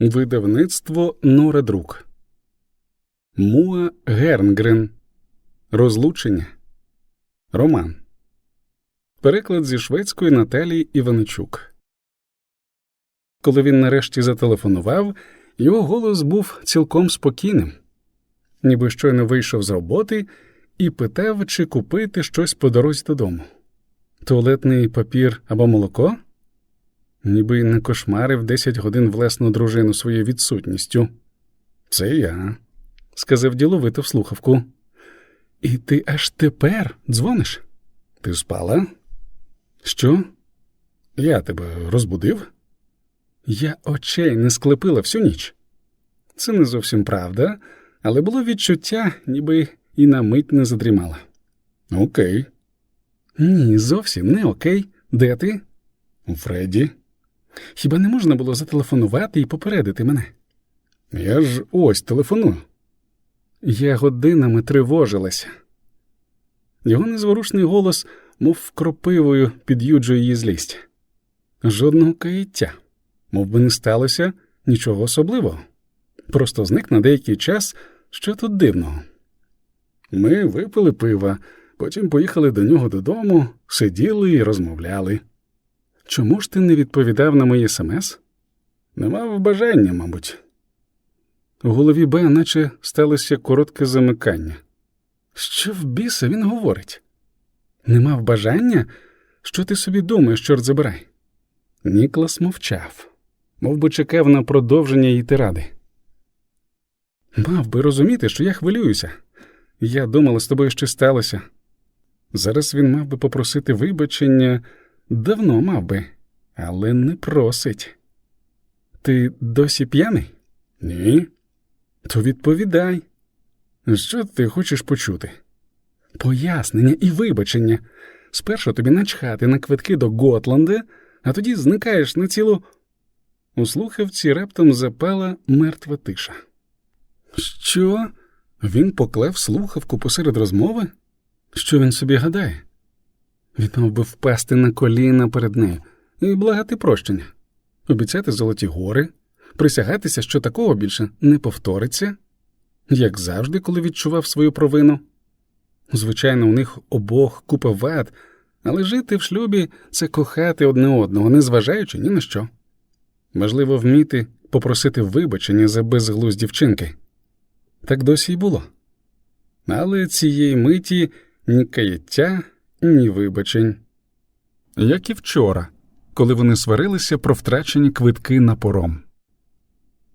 Видавництво Норедрук. Муа Гернгрен. Розлучення. Роман. Переклад зі шведської Наталії Іваничук. Коли він нарешті зателефонував, його голос був цілком спокійним, ніби щойно вийшов з роботи і питав, чи купити щось по дорозі додому. Туалетний папір або молоко? Ніби не кошмарив десять годин власну дружину своєю відсутністю. Це я, сказав діловито в слухавку. І ти аж тепер дзвониш? Ти спала? Що? Я тебе розбудив? Я очей не склепила всю ніч. Це не зовсім правда, але було відчуття, ніби і на мить не задрімала. Окей. Ні, зовсім не окей. Де ти? У Фредді. Хіба не можна було зателефонувати і попередити мене? Я ж ось телефоную. Я годинами тривожилася. Його незворушний голос, мов кропивою, під'юджує її злість. Жодного каяття, мов би не сталося нічого особливого. Просто зник на деякий час, що тут дивного. Ми випили пива, потім поїхали до нього додому, сиділи і розмовляли. Чому ж ти не відповідав на мої смс? Не мав бажання, мабуть. У голові Б, наче сталося коротке замикання. Що в біса він говорить? Не мав бажання? Що ти собі думаєш, чорт забирай? Ніклас мовчав, мов би чекав на продовження її тиради. Мав би розуміти, що я хвилююся. Я думала, з тобою що сталося. Зараз він мав би попросити вибачення. Давно мав би, але не просить. Ти досі п'яний? Ні. То відповідай. Що ти хочеш почути? Пояснення і вибачення. Спершу тобі начхати на квитки до Готланда, а тоді зникаєш на цілу. У слухавці раптом запала мертва тиша. Що? Він поклав слухавку посеред розмови? Що він собі гадає? Він мав би впасти на коліна перед нею і благати прощення, обіцяти золоті гори, присягатися, що такого більше не повториться, як завжди, коли відчував свою провину. Звичайно, у них обох купа вад, але жити в шлюбі це кохати одне одного, незважаючи ні на що. Важливо вміти попросити вибачення за безглузд дівчинки. Так досі й було. Але цієї миті ні каяття, ні вибачень. Як і вчора, коли вони сварилися про втрачені квитки на пором.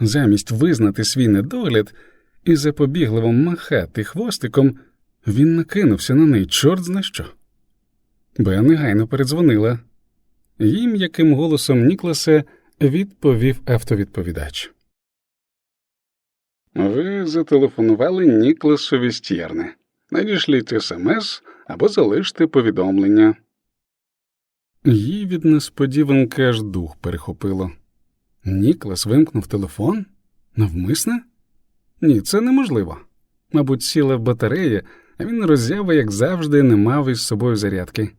Замість визнати свій недогляд і запобігливо махати хвостиком, він накинувся на неї, чорт зна що. Беа негайно передзвонила. Їй м'яким голосом Нікласа відповів автовідповідач. Ви зателефонували Нікласові Стєрне. Надішліть смс або залиште повідомлення. Їй від несподіванки аж дух перехопило. Ніклас вимкнув телефон? Навмисне? Ні, це неможливо. Мабуть, сіла в батарея, а він роззява, як завжди, не мав із собою зарядки.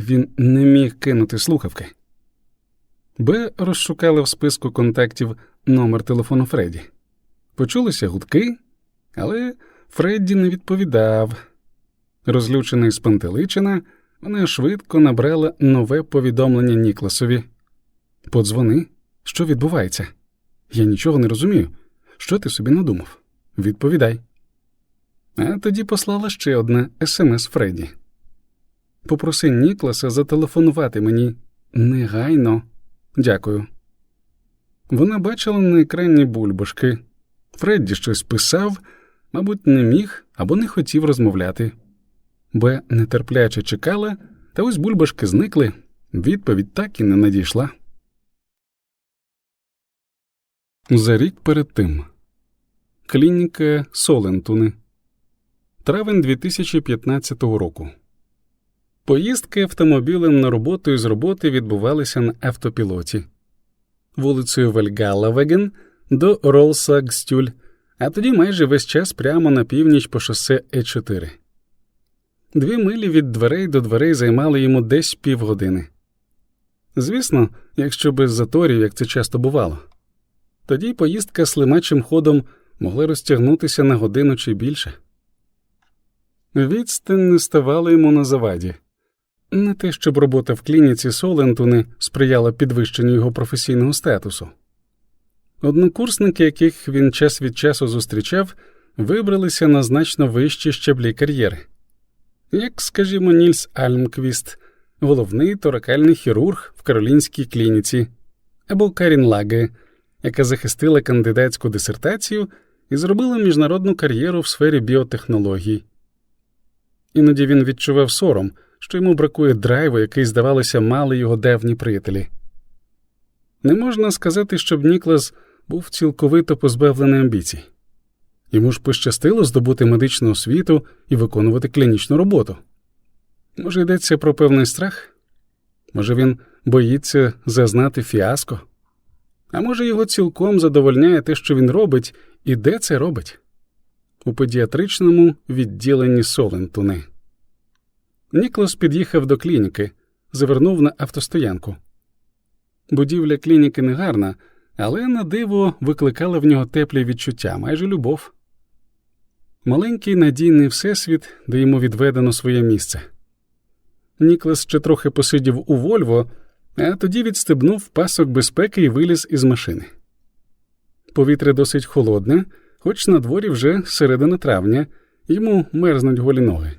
Він не міг кинути слухавки. Б розшукала в списку контактів номер телефону Фредді. Почулися гудки, але Фредді не відповідав. Розлючена і спантеличена, вона швидко набрала нове повідомлення Нікласові. Подзвони, що відбувається? Я нічого не розумію. Що ти собі надумав? Відповідай. А тоді послала ще одне смс Фредді. Попроси Нікласа зателефонувати мені негайно. Дякую. Вона бачила на екрані бульбашки. Фредді щось писав, мабуть, не міг або не хотів розмовляти. Б нетерпляче чекала, та ось бульбашки зникли. Відповідь так і не надійшла. За рік перед тим Клініка Солентуни. Травень 2015 року. Поїздки автомобілем на роботу і з роботи відбувалися на автопілоті вулицею Вельгалавеген до Ролсагстюль, а тоді майже весь час прямо на північ по шосе Е4. Дві милі від дверей до дверей займали йому десь півгодини. Звісно, якщо без заторів, як це часто бувало. тоді поїздка слимачим ходом могла розтягнутися на годину чи більше. Відстань не ставала йому на заваді. Не те, щоб робота в клініці Солентуни сприяла підвищенню його професійного статусу. Однокурсники, яких він час від часу зустрічав, вибралися на значно вищі щаблі кар'єри. Як, скажімо, Нільс Альмквіст, головний торакальний хірург в Каролінській клініці, або Карін Лаге, яка захистила кандидатську дисертацію і зробила міжнародну кар'єру в сфері біотехнологій. Іноді він відчував сором, що йому бракує драйву, який, здавалося, мали його давні приятелі. Не можна сказати, щоб Ніклас був цілковито позбавлений амбіцій. Йому ж пощастило здобути медичну освіту і виконувати клінічну роботу. Може, йдеться про певний страх? Може, він боїться зазнати фіаско? А може, його цілком задовольняє те, що він робить, і де це робить? У педіатричному відділенні Солентуни. Ніклас під'їхав до клініки, завернув на автостоянку. Будівля клініки не гарна, але на диво викликала в нього теплі відчуття, майже любов. Маленький надійний всесвіт, де йому відведено своє місце. Ніклас ще трохи посидів у Вольво, а тоді відстебнув пасок безпеки і виліз із машини. Повітря досить холодне, хоч на дворі вже середина травня, йому мерзнуть голі ноги.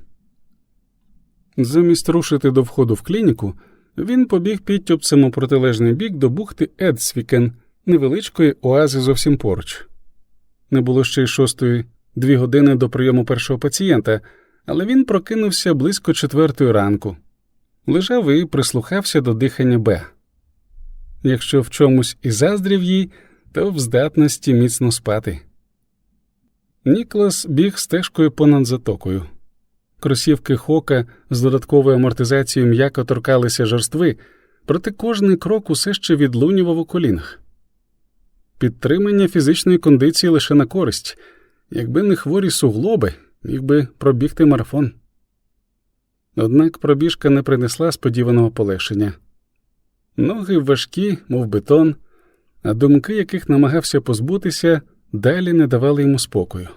Замість рушити до входу в клініку, він побіг підтюпцем у протилежний бік до бухти Едсвікен, невеличкої оази зовсім поруч. Не було ще й шостої дві години до прийому першого пацієнта, але він прокинувся близько четвертої ранку, лежав і прислухався до дихання Б. Якщо в чомусь і заздрів їй, то в здатності міцно спати. Ніклас біг стежкою понад затокою. Кросівки хока з додатковою амортизацією м'яко торкалися жорстви, проте кожний крок усе ще відлунював у колінах. Підтримання фізичної кондиції лише на користь, якби не хворі суглоби, міг би пробігти марафон. Однак пробіжка не принесла сподіваного полегшення. Ноги важкі, мов бетон, а думки, яких намагався позбутися, далі не давали йому спокою.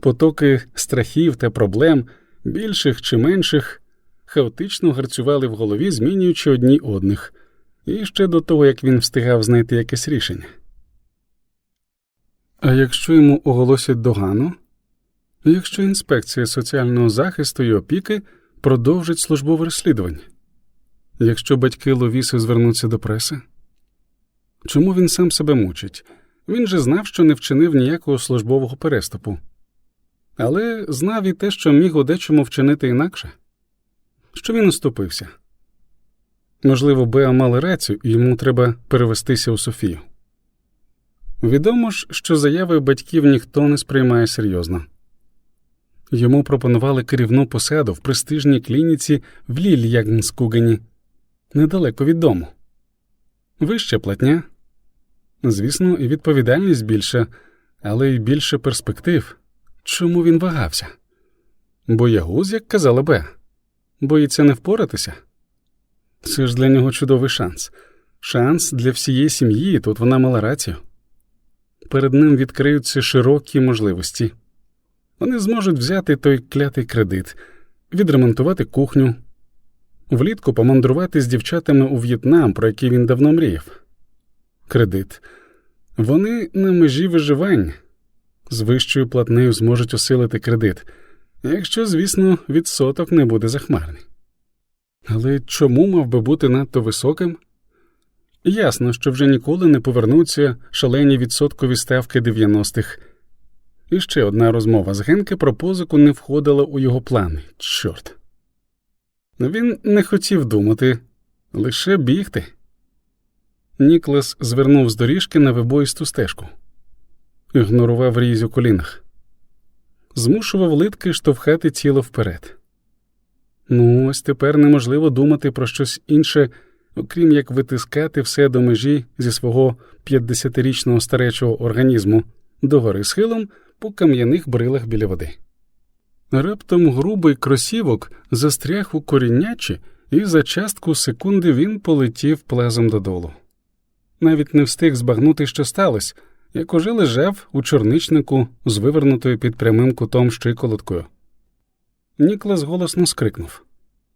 Потоки страхів та проблем, більших чи менших, хаотично гарцювали в голові, змінюючи одні одних, і ще до того, як він встигав знайти якесь рішення. А якщо йому оголосять догану, якщо інспекція соціального захисту і опіки продовжить службове розслідування, якщо батьки Ловіси звернуться до преси, чому він сам себе мучить? Він же знав, що не вчинив ніякого службового переступу але знав і те, що міг у дечому вчинити інакше, що він уступився. Можливо, Беа мала рацію, і йому треба перевестися у Софію. Відомо ж, що заяви батьків ніхто не сприймає серйозно. Йому пропонували керівну посаду в престижній клініці в Лільягнскугені, недалеко від дому. Вища платня, звісно, і відповідальність більша, але й більше перспектив. Чому він вагався? Боягуз, як казала Бе, боїться не впоратися. Це ж для нього чудовий шанс, шанс для всієї сім'ї, тут вона мала рацію. Перед ним відкриються широкі можливості. Вони зможуть взяти той клятий кредит, відремонтувати кухню, влітку помандрувати з дівчатами у В'єтнам, про який він давно мріяв. Кредит. Вони на межі виживання з вищою платнею зможуть осилити кредит, якщо, звісно, відсоток не буде захмарний. Але чому мав би бути надто високим? Ясно, що вже ніколи не повернуться шалені відсоткові ставки 90-х. І ще одна розмова з Генки про позику не входила у його плани. Чорт. Він не хотів думати, лише бігти. Ніклас звернув з доріжки на вибоїсту стежку ігнорував різь у колінах, змушував литки штовхати тіло вперед. Ну, ось тепер неможливо думати про щось інше, окрім як витискати все до межі зі свого 50-річного старечого організму догори схилом по кам'яних брилах біля води. Раптом грубий кросівок застряг у коріннячі, і за частку секунди він полетів плазом додолу. навіть не встиг збагнути, що сталося, як уже лежав у чорничнику з вивернутою під прямим кутом щиколоткою. Ніклас голосно скрикнув.